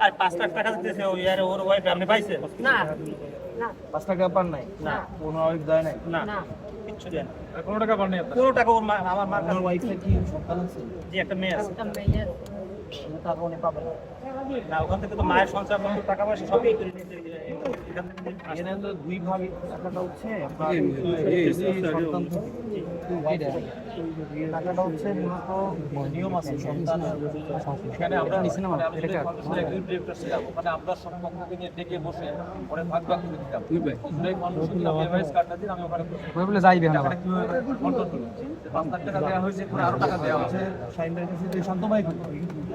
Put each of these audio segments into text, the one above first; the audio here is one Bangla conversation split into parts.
আর পাঁচ লাখ টাকা দিতেছে ওই আর ওর ওয়াইফ আপনি পাইছেন? না। না। পাঁচ টাকা পান নাই? না। কোনো ওয়াইফ দেয় নাই? না। না। কিচ্ছু দেন কোনো টাকা পান নাই পুরো টাকা ওর মা- আমার আপনার ওয়াইফের কি সন্তান আছে? একটা মেয়ে আছে। একটা মেয়ের টাকা উনি পাবেন। না ওখান থেকে তো মায়ের সঞ্চয় টাকা পয়সা সবই করে নিতে দুই ভাগ সন্তান আমরা নিচে না এটা ওখানে আমরা সব নিয়ে ডেকে বসে পরে ভাগ ভাগ ওখানে টাকা দেওয়া হয়েছে যে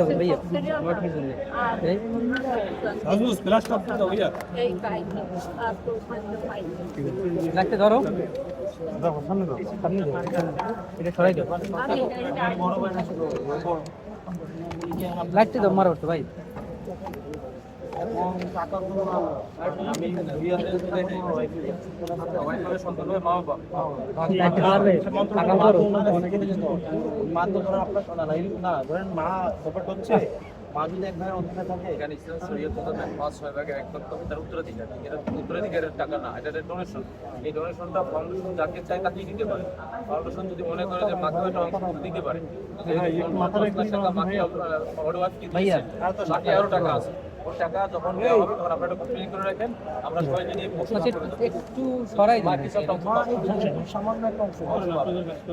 হবে ভাই এখন টাকা আছে আপনার জামাত থেকে একটু পিছে হবে ভাইয়া এই পাইনি আর তো পাইনি লাইটটা ধরো সামনে ধরো এটা সরাই দাও লাইটটা দাও মারো তো ভাই লাইটটা মারবে টাকা ধরো মা তো ধরেন আপনার না ধরেন মা ব্যাপারটা হচ্ছে মা যদি এক ভাইয়ের অধীনে থাকে এখানে ইসলাম শরীয়ত মোতাবেক পাঁচ ছয় ভাগের এক লক্ষ তার উত্তরাধিকার এটা উত্তরাধিকারের টাকা না এটা ডোনেশন এই ডোনেশনটা ফাউন্ডেশন যাকে চায় তাকেই দিতে পারে। ফাউন্ডেশন যদি মনে করে যে মাকে অংশ দিতে পারে মাকে বাকি আরও টাকা আছে। টাকা যখন দেওয়া হবে তখন আপনারা কমপ্লেন করে রাখেন। আমরা সবাই মিলে আচ্ছা, একটু সরাই বাকি সব মা এই যে সামান্য একটা অংশ।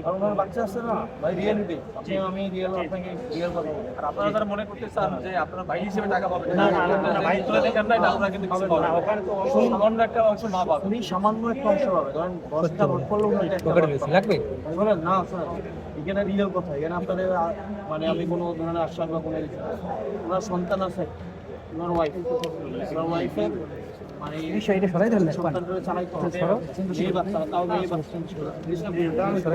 কারণ আমার বাচ্চা আছে না ভাই রিয়েলিটি আপনি আমি রিয়েল আপনাকে রিয়েল করব আর আপনারা যারা মনে করতে চান যে আপনারা ভাই হিসেবে টাকা পাবেন না, না, না, না, ভাই তুলে দেখেন না এটা আপনারা কিন্তু কিছু না, না। ওখানে তো সামান্য একটা অংশ মা পাবে উনি সামান্য একটা অংশ পাবে কারণ দশটা ভোট উনি লাগবে? না এখানে রিয়েল কথা। এখানে আপনাদের মানে আমি কোনো ধরনের আশ্বাস বা কোনো ওনার সন্তান আছে। ওয়াইফ ওয়াইফের মানে বিষয়টা সরাই দেন সন্তানটা চালাইতে হবে। কিন্তু বাচ্চা তাও মেয়ে বাচ্চা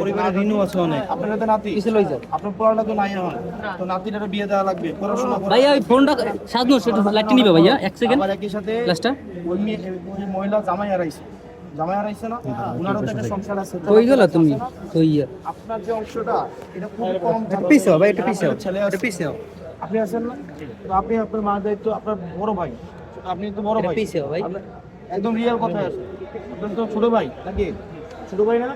পরিবারের ঋণও আছে অনেক। আপনার তো নাতি। পিছে লই যাও আপনার পড়াটা তো নাই হয় তো নাতিটার বিয়ে দেওয়া লাগবে। পড়াশোনা ভাইয়া ওই ফোনটা সাজনো সেটা লাইটটা নিবে ভাইয়া এক সেকেন্ড আবার একই সাথে গ্লাসটা ওই মহিলা জামাই হারাইছে। জামাই হারাইছে না? ওনারও তো একটা সংসার আছে। কই গেল তুমি? কই আপনার যে অংশটা এটা খুব কম পিছে ভাই একটু পিছে ছেলে আছে। পিছে আপনি আছেন না? তো আপনি আপনার মার দায়িত্ব আপনার বড় ভাই। আপনি তো বড় ভাই। ভাই। একদম রিয়েল কথা আছে। আপনার তো ছোট ভাই নাকি? ছোট ভাই না?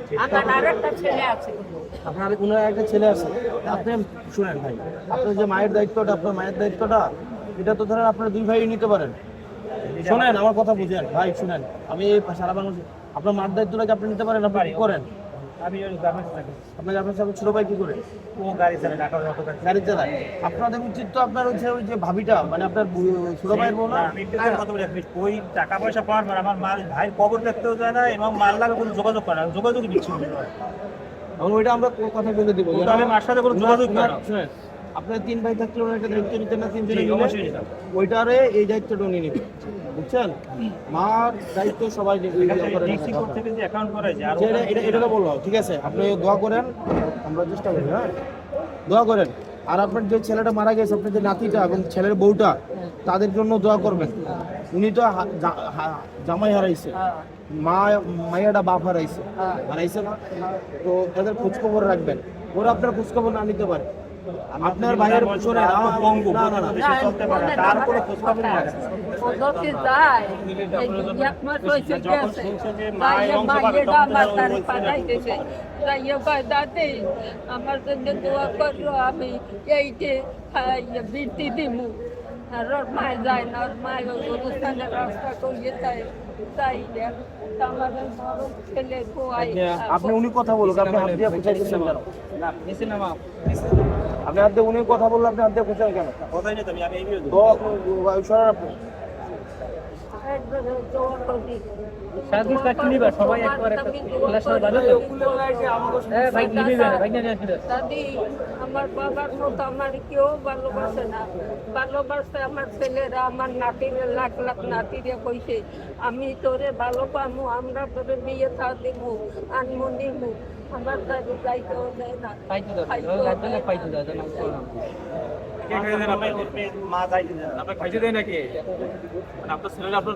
আপনার উনার একটা ছেলে আছে। আপনি শুনেন ভাই আপনার যে মায়ের দায়িত্বটা আপনার মায়ের দায়িত্বটা এটা তো ধরেন আপনার দুই ভাই নিতে পারেন। শুনেন আমার কথা বুঝেন। ভাই শুনেন আমি সারা আপনার মার দায়িত্বটাকে আপনি নিতে পারেন? আপনি কি করেন? আমি গার্মেন্টস থাকি আপনার আপনার সাথে ভাই কি করে? ও গাড়ি চালায় ঢাকা গাড়ি গাড়ি চালায়। আপনাদের উচিত তো আপনার হচ্ছে ওই যে ভাবিটা মানে আপনার বু- ভাইয়ের ওই টাকা পয়সা পাওয়ার আমার মার ভাইয়ের কবর দেখতেও যায় না এবং মার লাগে কোনো যোগাযোগ করে না। যোগাযোগই বিচ্ছিন্ন এবং ওইটা আমরা কথা বলে দিব? আমি মার সাথে কোনো যোগাযোগ করে আপনার তিন ভাই থাকলে ওনার একটা দায়িত্ব নিতেন না তিনজনে মিলে? অবশ্যই ওইটারে এই দায়িত্বটা উনি নেবেন বুঝছেন? মার দায়িত্ব সবাই নেবে, এই করে ডিসি নেবে। যে অ্যাকাউন্ট করা যায় আর এটা- এটা এটা ঠিক আছে? আপনি দোয়া করেন আমরা চেষ্টা করি হ্যাঁ? দোয়া করেন। আর আপনার যে ছেলেটা মারা গেছে আপনার যে নাতিটা এবং ছেলের বউটা তাদের জন্য দোয়া করবেন। উনি তো জামাই হারাইছে। মা মাইয়াটা বাপ হারাইছে। হারাইছে না? তো তাদের খোঁজখবর রাখবেন। ওরা আপনার খোঁজখবর না নিতে পারে। আপনার ভাইয়ের পিছনে আমার চলতে পারে তার কোনো নেই যখন শুনছে যে মা অংশ পাবে, আমার দাদি জন্য দোয়া করল আমি এইটে বৃত্তি দিমু আর ওর মায় যায় না ওর মায় ওই অনুষ্ঠানের রাস্তা করিয়ে তাই তাই দেখ ছেলে কোয়াই আপনি উনি কথা বলুক আপনি হাত দিয়ে দিচ্ছেন কেন? নিচে নামা আপনি হাত দিয়ে উনি কথা বললে আপনি হাত দিয়ে খুঁজছেন কেন? কথাই নেই তো আমি আমি তো আপনি। সবাই একবার একটা ক্লাস সবাই ভালো তো? হ্যাঁ ভাই নিবে না ভাই না আসবে দাদি আমার বাবার মতো আমার কেউ ভালোবাসে না। ভালোবাসে আমার ছেলেরা আমার নাতিরে লাখ লাখ নাতিরে কইছে আমি তোরে ভালো পামু আমরা তোরে বিয়ে থা দিমু আনমু নিমু আমার দাদি যাইতেও দেয় না। মা যাইতে দেয় নাকি মানে আপনার ছেলেরা আপনার